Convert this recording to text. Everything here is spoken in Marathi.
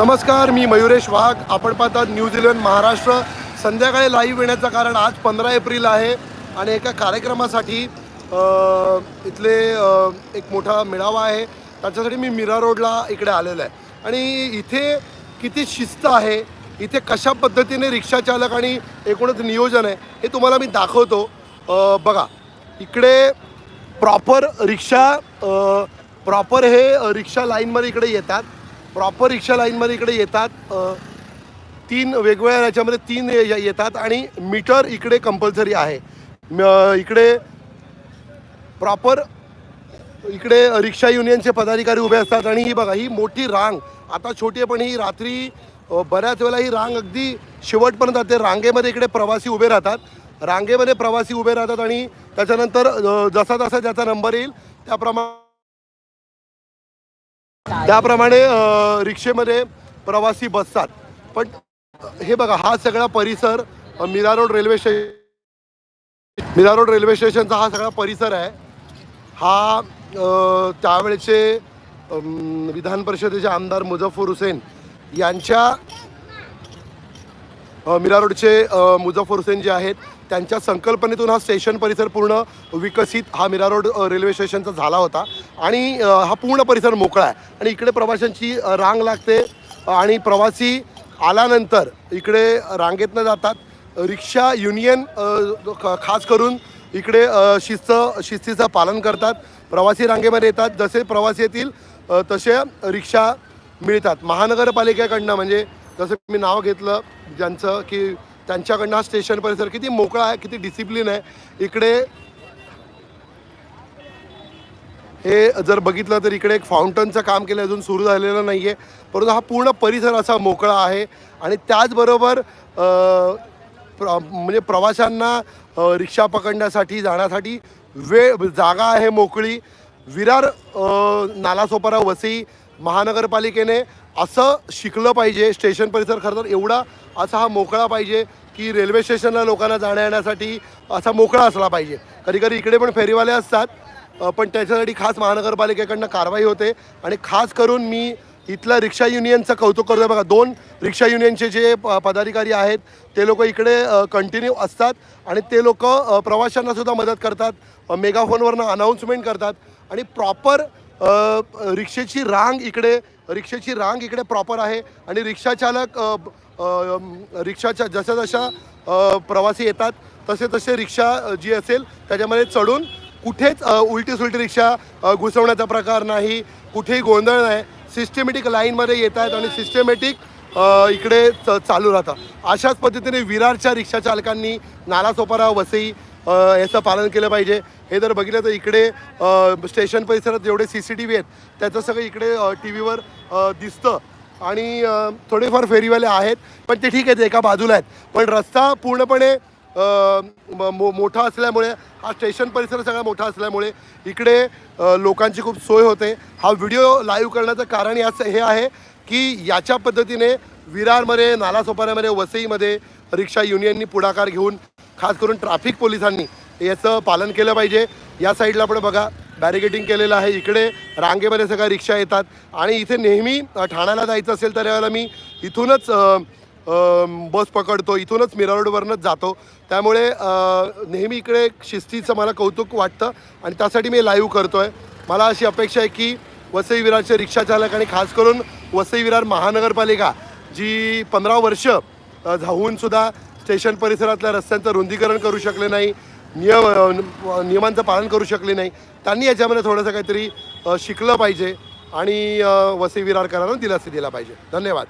नमस्कार मी मयुरेश वाघ. आपण पाहतात न्यूझीलंड महाराष्ट्र. संध्याकाळी लाईव्ह येण्याचं कारण आज पंधरा एप्रिल आहे आणि एका कार्यक्रमासाठी इथले एक मोठा मेळावा आहे. त्याच्यासाठी मी मीरा रोडला इकडे आलेलो आहे. आणि इथे किती शिस्त आहे इथे कशा पद्धतीने रिक्षाचालक आणि एकूणच नियोजन आहे हे तुम्हाला मी दाखवतो. बघा इकडे प्रॉपर रिक्षा प्रॉपर हे रिक्षा लाईनमध्ये इकडे येतात. प्रॉपर रिक्षा लाईनमध्ये इकडे येतात तीन वेगवेगळ्या याच्यामध्ये तीन येतात आणि मीटर इकडे कंपल्सरी आहे. म- इकडे प्रॉपर इकडे रिक्षा युनियनचे पदाधिकारी उभे असतात आणि ही बघा ही मोठी रांग. आता छोटी पण ही रात्री बऱ्याच वेळेला ही रांग अगदी शेवटपर्यंत जाते. रांगेमध्ये इकडे प्रवासी उभे राहतात. रांगेमध्ये प्रवासी उभे राहतात आणि त्याच्यानंतर जसा जसा ज्याचा नंबर येईल त्याप्रमाणे त्याप्रमाणे रिक्षेमध्ये प्रवासी बसतात. पण हे बघा हा सगळा परिसर Mira road railway station Mira road railway स्टेशनचा हा सगळा परिसर आहे. हा त्यावेळचे त्यावेळेचे विधान परिषदेचे आमदार मुझफ्फर हुसेन यांच्या मीरा रोडचे अ, मुझफ्फर हुसेन जे आहेत त्यांच्या संकल्पनेतून हा स्टेशन परिसर पूर्ण विकसित हा मीरा रोड रेल्वे स्टेशनचा झाला होता. आणि हा पूर्ण परिसर मोकळा आहे. आणि इकडे प्रवाशांची रांग लागते. आणि प्रवासी आल्यानंतर इकडे रांगेतनं जातात. रिक्षा युनियन खास करून इकडे शिस्त शिस्तीचं पालन करतात. प्रवासी रांगेमध्ये येतात. जसे प्रवासी येतील तसे रिक्षा मिळतात. महानगरपालिकेकडनं म्हणजे जसं मी नाव घेतलं ज्यांचं की त्यांच्याकडनं हा स्टेशन परिसर किती मोकळा आहे किती डिसिप्लिन आहे. इकडे हे जर बघितलं तर इकडे एक फाउंटनचं काम केलं अजून सुरू झालेलं नाही आहे परंतु हा पूर्ण परिसर असा मोकळा आहे आणि त्याचबरोबर प्र म्हणजे प्रवाशांना रिक्षा पकडण्यासाठी जाण्यासाठी वेळ जागा आहे मोकळी. विरार नालासोपारा वसई महानगरपालिकेने असं शिकलं पाहिजे स्टेशन परिसर खरं तर एवढा असा हा मोकळा पाहिजे की रेल्वे स्टेशनला लोकांना जाण्या येण्यासाठी असा मोकळा असला पाहिजे. कधी कधी इकडे पण फेरीवाले असतात पण त्याच्यासाठी खास महानगरपालिकेकडनं कारवाई होते आणि खास करून मी इथल्या रिक्षा युनियनचं कौतुक करतो बघा दोन रिक्षा युनियनचे जे प पदाधिकारी आहेत ते लोक इकडे कंटिन्यू असतात आणि ते लोक प्रवाशांनासुद्धा मदत करतात मेगाफोनवरनं अनाऊन्समेंट करतात आणि प्रॉपर रिक्षेची रांग इकडे रिक्षेची रांग इकडे प्रॉपर आहे आणि रिक्षाचालक रिक्षाच्या जशा जशा प्रवासी येतात तसे तसे रिक्षा जी असेल त्याच्यामध्ये चढून कुठेच उलटी सुलटी रिक्षा घुसवण्याचा प्रकार नाही कुठेही गोंधळ नाही. सिस्टमॅटिक लाईनमध्ये येत आहेत आणि सिस्टमॅटिक इकडे च चालू राहतं अशाच पद्धतीने विरारच्या रिक्षाचालकांनी नालासोपारा वसई याचं पालन केलं पाहिजे. हे जर बघितलं तर इकडे स्टेशन परिसरात जेवढे सी सी टी व्ही आहेत त्याचं सगळं इकडे टी व्हीवर दिसतं. आणि थोडेफार फेरीवाले आहेत पण ते ठीक आहे ते एका बाजूला आहेत. पण रस्ता पूर्णपणे म- मो- मोठा असल्यामुळे हा स्टेशन परिसर सगळा मोठा असल्यामुळे इकडे लोकांची खूप सोय होते. हा व्हिडिओ लाईव्ह करण्याचं कारण याचं हे आहे की याच्या पद्धतीने विरारमध्ये नालासोपाऱ्यामध्ये वसईमध्ये रिक्षा युनियननी पुढाकार घेऊन खास करून ट्रॅफिक पोलिसांनी याचं पालन केलं पाहिजे. या साईडला पण बघा बॅरिगेटिंग केलेलं आहे. इकडे रांगेमध्ये सगळ्या रिक्षा येतात. आणि इथे नेहमी ठाण्याला जायचं असेल तर यावेळेला मी इथूनच बस पकडतो. इथूनच मिरारोडवरनंच जातो. त्यामुळे नेहमी इकडे शिस्तीचं मला कौतुक वाटतं. आणि त्यासाठी मी लाईव्ह करतो आहे मला अशी अपेक्षा आहे की वसई विरारचे रिक्षाचालक आणि खास करून वसई विरार महानगरपालिका जी पंधरा वर्ष अ, सुद्धा स्टेशन परिसरातल्या रस्त्यांचं रुंदीकरण करू शकले नाही नियम नियमांचं पालन करू शकले नाही. त्यांनी याच्यामध्ये थोडंसं काहीतरी शिकलं पाहिजे आणि वसे वसई विरारकरांना दिलासा दिला पाहिजे. धन्यवाद.